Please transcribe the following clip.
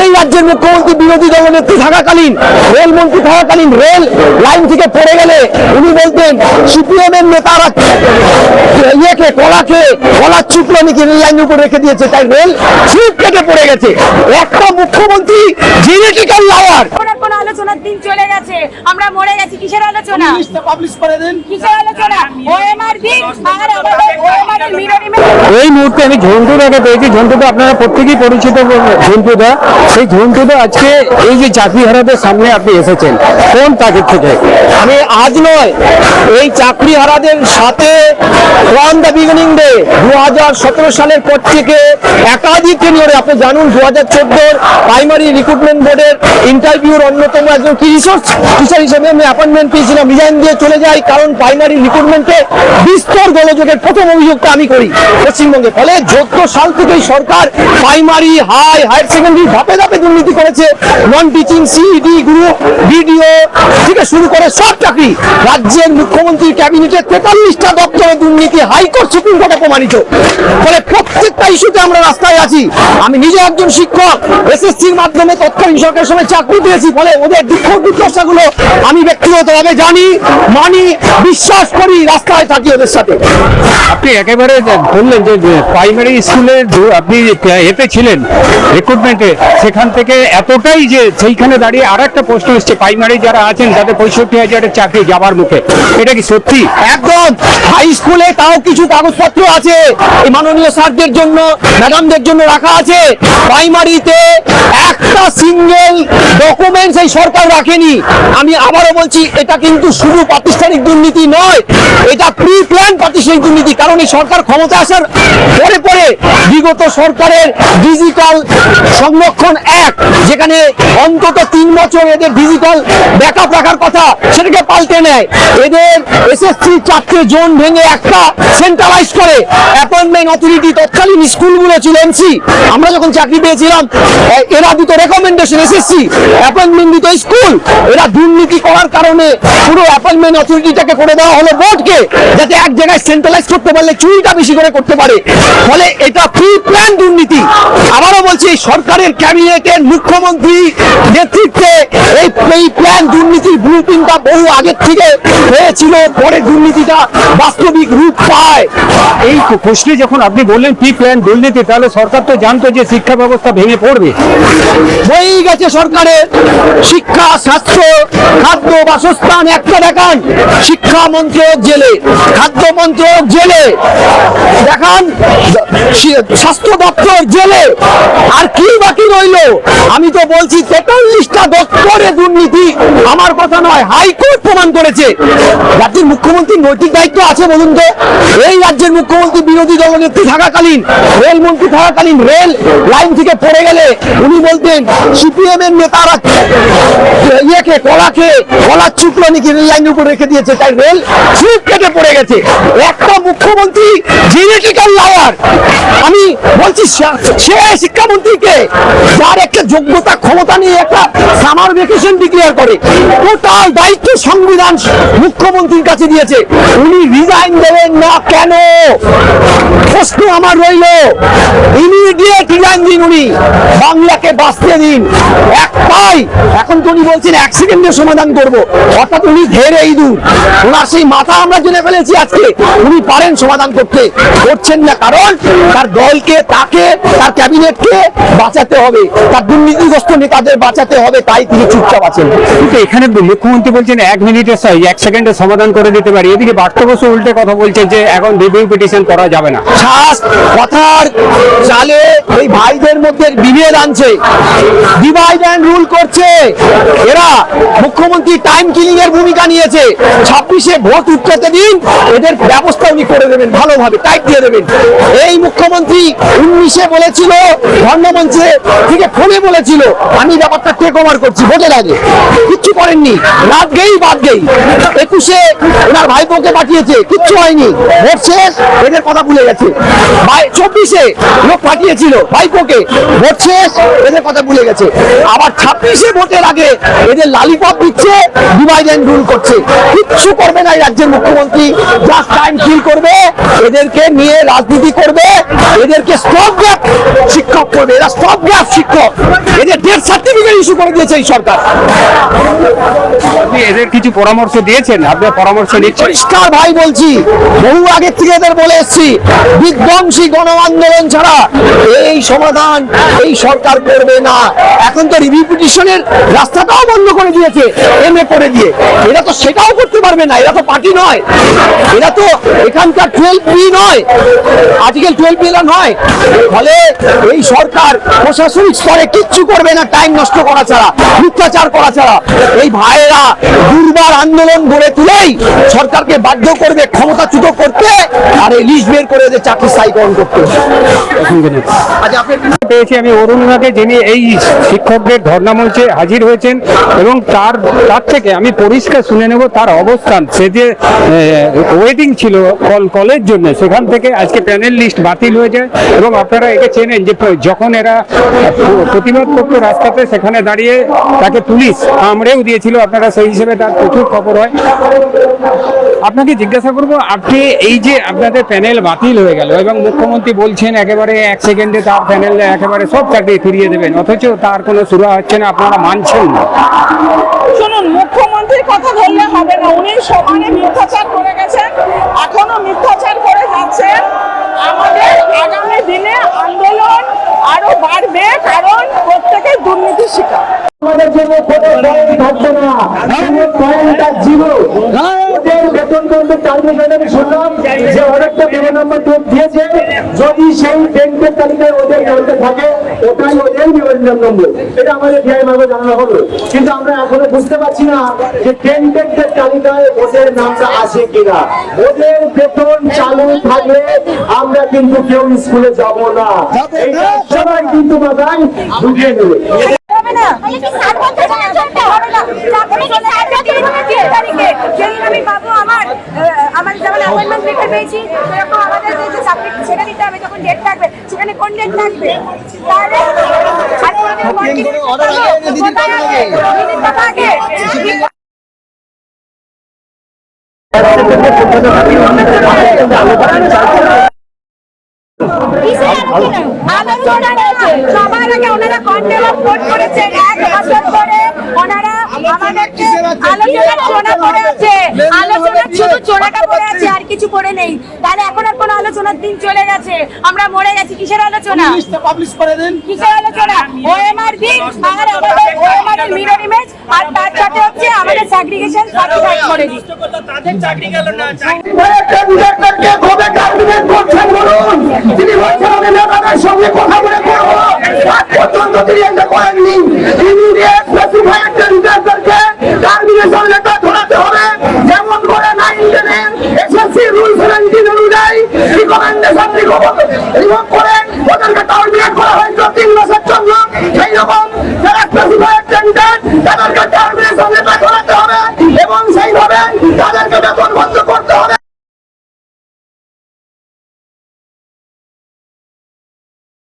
এই রাজ্যের মুখ্যমন্ত্রী বিরোধী দলনেত্রী থাকাকালীন রেলমন্ত্রী থাকাকালীন রেল লাইন থেকে পড়ে গেলে উনি বলতেন সিপিএম এর নেতারা ইয়েকে, কলাকে, কলার চুপলো নাকি রেল লাইনের উপর রেখে দিয়েছে। তাই রেল চুপ কেটে পড়ে গেছে। একটা মুখ্যমন্ত্রী জেনেটিক্যাল কোনো আলোচনার দিন চলে গেছে। আমরা মরে গেছি কিসের আলোচনা? পাবলিশ করে দেন। কিসের আলোচনা? ওএমআর দিন আর আমাদের ওএমআর এর মিরর এই মুহূর্তে আমি ঝন্টুদাকে পেয়েছি। ঝন্টুদা আপনারা প্রত্যেকেই পরিচিত ঝন্টুদা। সেই ঝন্টুদা আজকে এই যে চাকরিহারাদের সামনে আপনি এসেছেন কোন তাগিদ থেকে? আমি আজ নয় এই চাকরি হারাদের সাথে ফ্রম দ্য বিগিনিং ডে দু হাজার সতেরো সালের পর থেকে একাধিক টেনিয়রে আপনি জানুন দু হাজার চোদ্দোর প্রাইমারি রিক্রুটমেন্ট বোর্ডের ইন্টারভিউর অন্যতম একজন রিসোর্স টিচার হিসেবে আমি অ্যাপয়েন্টমেন্ট পেয়েছিলাম রিজাইন দিয়ে চলে যাই, কারণ প্রাইমারি রিক্রুটমেন্টে বিস্তর গোলযোগের প্রথম অভিযোগটা আমি করি পশ্চিমবঙ্গে। ফলে সাল থেকেই সরকার প্রাইমারি হাই হায়ার সেকেন্ডারি ধাপে ধাপে দুর্নীতি করেছে নন টিচিং সিইডি গ্রুপ বিডিও থেকে শুরু করে সব চাকরি, রাজ্যের মুখ্যমন্ত্রী ক্যাবিনেটের তেতাল্লিশটা দপ্তরে দুর্নীতি হাইকোর্ট সুপ্রিম কোর্টে প্রমাণিত। ফলে প্রত্যেকটা ইস্যুতে আমরা রাস্তায় আছি। আমি নিজে একজন শিক্ষক, এসএসসির মাধ্যমে তৎকালীন সরকারের সময় চাকরি পেয়েছি, ফলে ওদের দুঃখ দুর্দশাগুলো আমি ব্যক্তিগতভাবে জানি মানি বিশ্বাস করি রাস্তায় থাকি ওদের সাথে। আপনি একেবারে বললেন যে প্রাইমারি স্কুলে আপনি এতে ছিলেন রিক্রুটমেন্টে সেখান থেকে এতটাই যে সেইখানে দাঁড়িয়ে আর একটা প্রশ্ন এসছে প্রাইমারি যারা আছেন তাদের পঁয়ষট্টি হাজারের চাকরি যাবার মুখে। এটা কি সত্যি? একদম। হাই স্কুলে তাও কিছু কাগজপত্র আছে এই মাননীয় স্যারদের জন্য ম্যাডামদের জন্য রাখা আছে। প্রাইমারিতে একটা সিঙ্গেল ডকুমেন্টস এই সরকার রাখেনি। আমি আবারও বলছি, এটা কিন্তু শুধু প্রাতিষ্ঠানিক দুর্নীতি নয়, এটা প্রি প্ল্যান প্রাতিষ্ঠানিক দুর্নীতি। কারণ এই সরকার ক্ষমতা আসার পরে পরে বিগত সরকারের ডিজিটাল সংরক্ষণ অ্যাক্ট যেখানে অন্তত তিন বছর এদের ডিজিটাল ব্যাকআপ রাখার কথা, সেটাকে পাল্টে নেয়। এদের এসএসসি চারটে জোন ভেঙে একটা সেন্ট্রালাইজ করে অ্যাপয়েন্টমেন্ট অথরিটি তৎকালীন স্কুলগুলো ছিল এমসি আমরা যখন চাকরি পেয়েছিলাম এরা দিত রেকমেন্ডেশন এসএসসি অ্যাপয়েন্টমেন্ট দিত স্কুল। এরা দুর্নীতি করার কারণে পুরো অ্যাপয়েন্টমেন্ট অথরিটিটাকে করে দেওয়া হলো বোর্ডকে যাতে এক জায়গায় সেন্ট্রালাইজ করতে পারলে চুরিটা বেশি করে করতে পারে। ফলে এটা প্রি প্ল্যান দুর্নীতি। আবারও বলছি সরকারের ক্যাবিনেটের মুখ্যমন্ত্রী নেতৃত্বে এই এই প্ল্যান দুর্নীতির ব্লু প্রিন্টটা বহু আগের থেকে হয়েছিল পরে দুর্নীতিটা বাস্তবিক রূপ পায়। এই প্রশ্নে যখন আপনি বললেন প্রি প্ল্যান দুর্নীতি তাহলে সরকার তো জানতো যে শিক্ষা ব্যবস্থা ভেঙে পড়বে। হয়েই গেছে সরকারের। শিক্ষা স্বাস্থ্য খাদ্য বাসস্থান একটা দেখান শিক্ষা মন্ত্রক জেলে খাদ্য মন্ত্রক জেলে। দেখান। স্বাস্থ্য দপ্তর জেলে। আর কি বাকি রইল? আমি তো বলছি, তেতাল্লিশটা দপ্তরে দুর্নীতি। আমার কথা নয়, হাইকোর্ট প্রমাণ করেছে। রাজ্যের মুখ্যমন্ত্রীর নৈতিক দায়িত্ব আছে, বলুন তো। এই রাজ্যের মুখ্যমন্ত্রী বিরোধী দলনেত্রী থাকাকালীন রেলমন্ত্রী থাকাকালীন রেল লাইন থেকে পড়ে গেলে উনি বলতেন সিপিএম এর নেতারা ইয়েকে, কলাকে, কলার চুপলো নাকি রেল লাইনের উপর রেখে দিয়েছে। তাই রেল স্লিপ কেটে পড়ে গেছে। একটা মুখ্যমন্ত্রী জেনেটিক্যাল লায়ার আমি বলছি, সে- শিক্ষামন্ত্রীকে যার একটা যোগ্যতা, ক্ষমতা নিয়ে একটা সামার ভ্যাকেশন ডিক্লেয়ার করে টোটাল দায়িত্ব সংবিধান মুখ্যমন্ত্রীর কাছে দিয়েছে। উনি রিজাইন দেবেন না কেন? প্রশ্ন আমার রইল। ইমিডিয়েট রিজাইন দিন উনি। বাংলাকে বাঁচতে দিন। একটাই এখন তো উনি বলছেন এক সেকেন্ডের সমাধান করব। অর্থাৎ উনি ধেরে ইঁদুর। ওনার সেই মাথা আমরা জেনে ফেলেছি আজকে। উনি পারেন সমাধান করতে। করছেন না কারণ তার দলকে তাকে তার ক্যাবিনেটকে বাঁচাতে হবে। তার দুর্নীতিগ্রস্ত নেতাদের বাঁচাতে হবে তাই তিনি চুপচাপ আছেন। কিন্তু এখানে মুখ্যমন্ত্রী বলছেন এক মিনিটের সা- এক সেকেন্ডে সমাধান করে দিতে পারি। এদিকে বার্তা বসু উল্টে কথা বলছে যে এখন রিভিউ পিটিশন করা যাবে না। শ্বাস কথার চালে এই ভাইদের মধ্যে বিভেদ আনছে। ডিভাইড অ্যান্ড রুল করছে। এরা মুখ্যমন্ত্রী টাইম কিলিং এর ভূমিকা নিয়েছে। ছাব্বিশে ভোট উঠতে দিন, এদের ব্যবস্থা উনি করে দেবেন ভালোভাবে দিয়ে দেবেন। এই মুখ্যমন্ত্রী উনিশে বলেছিল, ধর্মমঞ্চে থেকে ফোনে বলেছিল, আমি ব্যাপারটা টেক ওভার করছি, ভোটের আগে। কিচ্ছু করেননি। রাত গেই, বাদ গেই। একুশে ওনার ভাইপোকে পাঠিয়েছে, কিচ্ছু হয়নি। ভোট শেষ, এদের কথা ভুলে গেছে। চব্বিশে লোক পাঠিয়েছিল ভাইপোকে ভোট শেষ এদের কথা ভুলে গেছে। আবার ছাব্বিশে ভোটের আগে এদের লালিপপ দিচ্ছে ডিভাইড অ্যান্ড রুল করছে। কিচ্ছু করবে না এই রাজ্যের মুখ্যমন্ত্রী জাস্ট টাইম ফিল করবে এদেরকে নিয়ে রাজনীতি করবে এদেরকে স্টপ গ্যাপ শিক্ষক করবে এরা স্টপ গ্যাপ শিক্ষক। এদের ডেথ সার্টিফিকেট ইস্যু করে দিয়েছে এই সরকার। আপনি এদের কিছু পরামর্শ দিয়েছেন? আপনার পরামর্শ নিচ্ছেন? পরিষ্কার ভাই বলছি বহু আগে থেকে এদের বলে এসছি বিধ্বংসী গণ আন্দোলন ছাড়া এই সমাধান, এই সরকার করবে না। এখন তো রিভিউ পিটিশনের রাস্তাটাও বন্ধ করে দিয়েছে এম এ করে দিয়ে। এরা তো সেটাও করতে পারবে না, এরা তো পার্টি নয়। এরা তো এখানকার টুয়েলভ বি নয়। আর্টিকেল টুয়েলভ বি নয় ফলে এই সরকার প্রশাসনিক স্তরে কিচ্ছু করবে না টাইম নষ্ট করা ছাড়া, মিথ্যাচার করা ছাড়া। এই ভাইয়েরা দুর্বার আন্দোলন গড়ে তুলেই সরকারকে বাধ্য করবে ক্ষমতাচ্যুত করতে, আর এই লিস্ট বের করে এদের চাকরি স্থায়ীকরণ করতে। পেয়েছি আমি অরুণাকে যিনি এই শিক্ষকদের ধর্ণা মঞ্চে হাজির হয়েছেন এবং তার তার থেকে আমি পরিষ্কার শুনে নেব তার অবস্থান। সে যে ওয়েটিং ছিল কল, কলের জন্য, সেখান থেকে আজকে প্যানেল লিস্ট বাতিল হয়ে যায় এবং আপনারা একে চেনেন যে যখন এরা প্রতিবাদ করতো রাস্তাতে, সেখানে দাঁড়িয়ে তাকে পুলিশ কামড়েও দিয়েছিল। আপনারা সেই হিসেবে তার প্রচুর খবর হয়। আপনাকে জিজ্ঞাসা করব আপনি এই যে আপনাদের প্যানেল বাতিল হয়ে গেল এবং মুখ্যমন্ত্রী বলছেন একেবারে এক সেকেন্ডে তার প্যানেল একেবারে সব চাকরি ফিরিয়ে দেবেন অথচ তার কোনো সুরা হচ্ছে না আপনারা মানছেন না। শুনুন মুখ্যমন্ত্রীর কথা ধরলে হবে না। উনি সমানে মিথ্যাচার করে গেছেন এখনও মিথ্যাচার করে যাচ্ছেন। আমাদের আগামী দিনে আন্দোলন আরও বাড়বে কারণ প্রত্যেকের দুর্নীতির শিকার। আমাদের জন্য কোনো থাকবে না। জিরো। ওদের টার্মিনেশন আমি শুনলাম যে নম্বর দিয়েছে। যদি সেই তালিকায় ওদের থাকে, ওটাই ওদের নম্বর। এটা আমাদের জানানো কিন্তু আমরা এখনও বুঝতে পারছি না যে তালিকায় ওদের নামটা আসে কিনা। ওদের বেতন চালু থাকলে আমরা কিন্তু কেউ স্কুলে যাব না। সবাই কিন্তু মাথায় ঢুকিয়ে নেবে হবে না যেদিন আমি পাবো আমার আমার যেমন অ্যাপয়েন্টমেন্ট লেটার পেয়েছি সেরকম আমাদের যে চাকরি সেটা দিতে হবে যখন ডেট থাকবে সেখানে কোন ডেট থাকবে তাহলে আগে? সবার আগে ওনারা কন্টেনার ফোন করেছেন এক বছর পরে ওনারা আমাদেরকে আলোচনার পড়ে আছে। আলোচনার শুধু চোনাটা পড়ে আছে আর কিছু পড়ে নেই। তাহলে এখন আর কোনো আলোচনার দিন চলে গেছে। আমরা মরে গেছি। কিসের আলোচনা? পাবলিশ করে দেন। কিসের আলোচনা? ওএমআর দিন আর আমাদের ওএমআর এর মিরর ইমেজ আর তার সাথে হচ্ছে আমাদের স্যাগ্রিগেশন সার্টিফাইড করে। দিন ক্যান্ডিডেটদেরকে কবে টার্মিনেট করছেন বলুন? তিনি বলছেন আমি নেতাদের সঙ্গে কথা বলে করব আজ পর্যন্ত তিনি এটা করেননি লেটার ধরাতে হবে যেমন করে নাইন টেনে এসএসসি রুল সেভেন্টিন অনুযায়ী রিকমেন্ডেশন রিমুভ করে ওদেরকে টার্মিনেট করা হয়েছিল তিন মাসের জন্য সেই রকম যারা স্পেসিফাইড ক্যান্ডিডেট তাদেরকে টার্মিনেশন লেটার ধরাতে হবে এবং সেইভাবে তাদেরকে বেতন বন্ধ